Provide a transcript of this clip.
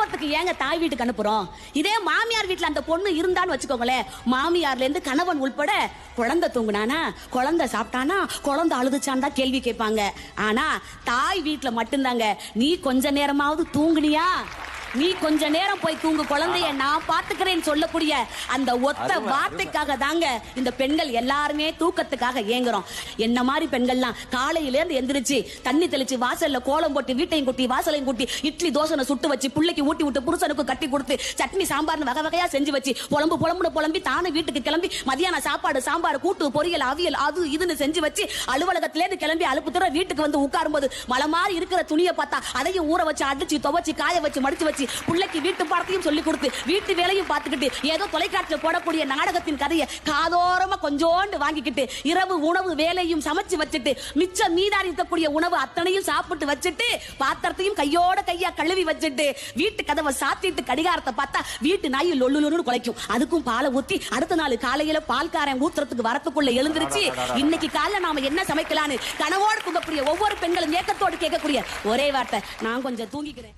பிரசவத்துக்கு ஏங்க தாய் வீட்டுக்கு அனுப்புறோம்? இதே மாமியார் வீட்டுல அந்த பொண்ணு இருந்தான்னு வச்சுக்கோங்களேன். மாமியார்ல இருந்து கணவன் உள்பட குழந்தை தூங்குனானா குழந்தை சாப்பிட்டானா குழந்தை அழுதுச்சான் தான் கேள்வி கேட்பாங்க. ஆனா தாய் வீட்டுல மட்டும்தாங்க. நீ கொஞ்ச நேரமாவது தூங்குனியா? நீ கொஞ்ச நேரம் போய் தூங்கு குழந்தைய நான் பாத்துக்கிறேன்னு சொல்லக்கூடிய அந்த ஒத்த வார்த்தைக்காக தாங்க இந்த பெண்கள் எல்லாருமே தூக்கத்துக்காக ஏங்குறோம். என்ன மாதிரி பெண்கள்லாம் காலையில இருந்து எந்திரிச்சு தண்ணி தெளிச்சு வாசல்ல கோலம் போட்டு வீட்டையும் கூட்டி வாசலையும் கூட்டி இட்லி தோசனை சுட்டு வச்சு பிள்ளைக்கு ஊட்டி விட்டு புருஷனுக்கு கட்டி கொடுத்து சட்னி சாம்பார்னு வகை வகையா செஞ்சு வச்சு புலம்பு புலம்புன்னு புலம்பி தானே வீட்டுக்கு கிளம்பி மதியான சாப்பாடு சாம்பார் கூட்டு பொரியல் அவியல் அது இதுன்னு செஞ்சு வச்சு அலுவலகத்துல இருந்து கிளம்பி அலுப்பு தர வீட்டுக்கு வந்து உட்காரும்போது மலை மாதிரி இருக்கிற துணியை பார்த்தா அதையும் ஊற வச்சு அடிச்சு துவைச்சு காய வச்சு மடிச்சு வச்சு பிள்ளைக்கு வீட்டு பாடத்தையும் சொல்லி கொடுத்து வீட்டு வேலையும் பார்த்துக்கிட்டு ஏதோ தொலைக்காட்சியில போடக்கூடிய நாடகத்தின் கதையை காதோரமா கொஞ்சோண்டு வாங்கிக்கிட்டு இரவு உணவு வேலையும் சமைச்சு வச்சுட்டு மிச்சம் மீதாரி இருக்கக்கூடிய உணவு அத்தனையும் சாப்பிட்டு வச்சுட்டு பாத்திரத்தையும் கையோட கையா கழுவி வச்சுட்டு வீட்டு கதவை சாத்திட்டு கடிகாரத்தை பார்த்தா வீட்டு நாய் லொல்லு லொல்லுன்னு குலைக்கும். அதுக்கும் பாலை ஊத்தி அடுத்த நாள் காலையில பால்காரன் ஊத்துறதுக்கு வரத்துக்குள்ள எழுந்திருச்சு. இன்னைக்கு காலைல நாம என்ன சமைக்கலான்னு கனவோடு தூங்கக்கூடிய ஒவ்வொரு பெண்களும் ஏக்கத்தோடு கேட்கக்கூடிய ஒரே வார்த்தை நான் கொஞ்சம் தூங்கிக்கிறேன்